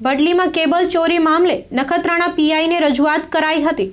વડલીમાં cable ચોરી મામલે નખત્રાણા પીઆઈને રજૂઆત કરાઈ હતી.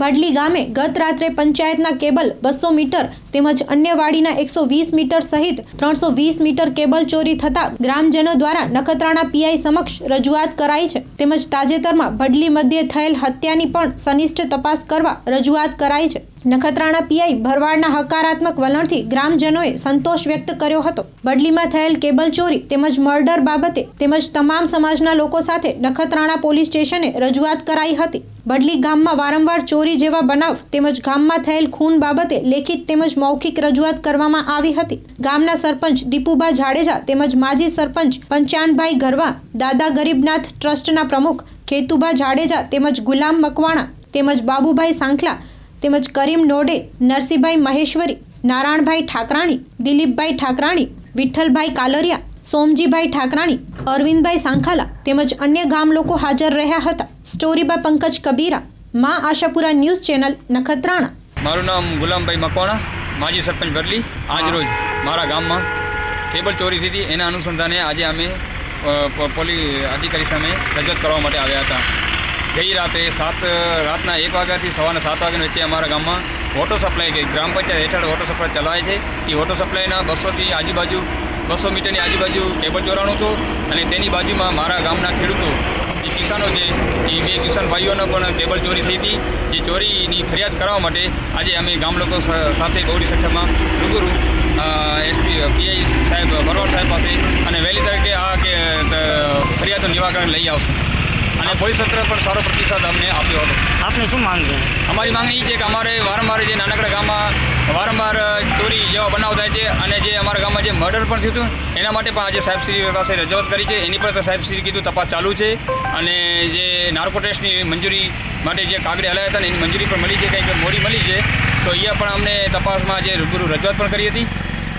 વડલી ગામે ગત રાત્રે પંચાયતના કેબલ બસો મીટર તેમજ અન્ય વાડીના એકસો વીસ મીટર સહિત ત્રણસો વીસ મીટર કેબલ ચોરી થતા ગ્રામજનો દ્વારા નખત્રાણા પીઆઈ સમક્ષ રજૂઆત કરાઈ છે. તેમજ તાજેતરમાં વડલી મધ્યે થયેલ હત્યાની પણ સનિષ્ઠ તપાસ કરવા રજૂઆત કરાઈ છે. નખત્રાણા પીઆઈ ભરવાડના હકારાત્મક વલણથી ગ્રામજનોએ સંતોષ વ્યક્ત કર્યો હતો. બડલીમાં થયેલ કેબલ ચોરી તેમજ મર્ડર બાબતે તેમજ તમામ સમાજના લોકો સાથે નખત્રાણા પોલીસ સ્ટેશને રજૂઆત કરાઈ હતી. વડલી ગામમાં વારંવાર ચોરી જેવા બનાવ તેમજ ગામમાં થયેલ ખૂન બાબતે લેખિત તેમજ મૌખિક રજૂઆત કરવામાં આવી હતી. ગામના સરપંચ દીપુબા જાડેજા તેમજ માજી સરપંચ પંચાણભાઈ ગરવા, દાદા ગરીબનાથ ટ્રસ્ટના પ્રમુખ ખેતુબા જાડેજા તેમજ ગુલામ મકવાણા તેમજ બાબુભાઈ સાંખલા તેમજ કરીમ નોડે નરસિંહભાઈ મહેશ્વરી, નારાયણભાઈ ઠાકરાણી, દિલીપભાઈ ઠાકરાણી, વિઠ્ઠલભાઈ કાલરિયા સોમજીભાઈ ઠાકરાણી અરવિંદભાઈ સાંખાલા તેમજ અન્ય ગામ લોકો હાજર રહ્યા હતા. સ્ટોરી બાય પંકજ કબીરા મા આશાપુરા ન્યૂઝ ચેનલ નખત્રાણા. મારું નામ ગુલામભાઈ મકવાણા માજી સરપંચ બદલી આજરોજ મારા ગામમાં કેબલ ચોરી થઈ હતી. એના અનુસંધાને આજે અમે પોલીસ અધિકારી સામે રજૂઆત કરવા માટે આવ્યા હતા. ગઈ રાતે સાત રાતના એક વાગ્યાથી સવારના સાત વાગ્યાની વચ્ચે અમારા ગામમાં વોટર સપ્લાય કે ગ્રામ પંચાયત હેઠળ વોટર સપ્લાય ચલાવે છે. એ વોટર સપ્લાયના બસોથી આજુબાજુ બસો મીટરની આજુબાજુ કેબલ ચોરાણું હતું અને તેની બાજુમાં મારા ગામના ખેડૂતો જે કિસાનો છે એ બે કિસાન ભાઈઓનો પણ કેબલ ચોરી થઈ હતી. જે ચોરીની ફરિયાદ કરવા માટે આજે અમે ગામ લોકો સાથે ગૌરી સંખ્યામાં રૂબરૂ એસપી પીઆઈ સાહેબ ભરવાડ સાહેબ પાસે અને વહેલી તરીકે આ કે ફરિયાદનું નિવારણ લઈ આવશે. અને પોલીસ તંત્ર પણ સારો પ્રતિસાદ અમને આપ્યો હતો. આપને શું માંગ છે? અમારી માંગણી એ છે કે અમારે વારંવાર જે નાનકડા ગામમાં વારંવાર ચોરી જેવા બનાવ થાય છે અને જે અમારા ગામમાં જે મર્ડર પણ થયું હતું, એના માટે પણ આજે સાહેબશ્રી પાસે રજૂઆત કરી છે. એની પર સાહેબશ્રી કીધું તપાસ ચાલુ છે અને જે નાર્કો ટેસ્ટની મંજૂરી માટે જે કાગડે હલાયા હતા ને એની મંજૂરી પણ મળી છે, કંઈક મોડી મળી છે, તો અહીંયા પણ અમને તપાસમાં જે રૂબરૂ રજૂઆત પણ કરી હતી.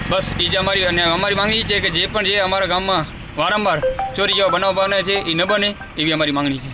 બસ એ જ અમારી, અને અમારી માંગણી છે કે જે પણ જે અમારા ગામમાં વારંવાર ચોરી જેવા બનાવ બને છે એ ન બને એવી અમારી માંગણી છે.